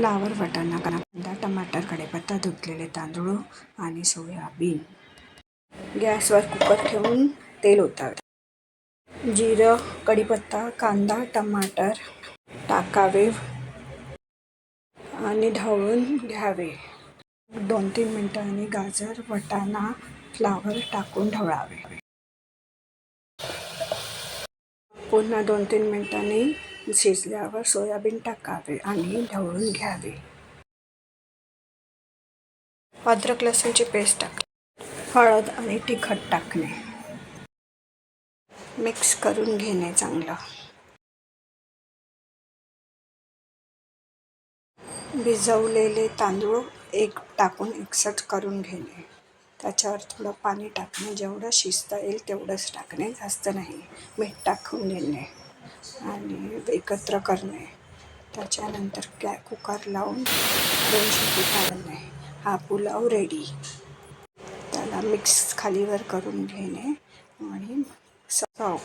Flower वाटाणा कांदा टमाटर कढीपत्ता धुतलेले तांदूळ आणि सोयाबीन गॅसवर कुकर ठेवून तेल ओतावे. जिरं कढीपत्ता कांदा टमाटर टाकावे आणि ढवळून घ्यावे. दोन तीन मिनिटांनी गाजर वटाणा फ्लावर टाकून ढवळावे पुन्हा दोन तीन मिनिटांनी शिजल्यावर सोयाबीन टाकावे आणि ढवळून घ्यावे. अद्रक लसूणची पेस्ट टाक हळद आणि तिखट टाकणे. मिक्स करून घेणे चांगलं. भिजवलेले तांदूळ एक टाकून एकसट करून घेणे. त्याच्यावर थोडं पाणी टाकणे. जेवढं शिजता येईल तेवढंच टाकणे. जास्त नाही. मीठ टाकून घेणे आणि एकत्र करणे. त्याच्यानंतर गॅ कुकर लावून दोन शिटी काढणे. हा पुलाव रेडी त्याला मिक्स खालीवर करून घेणे आणि सर्व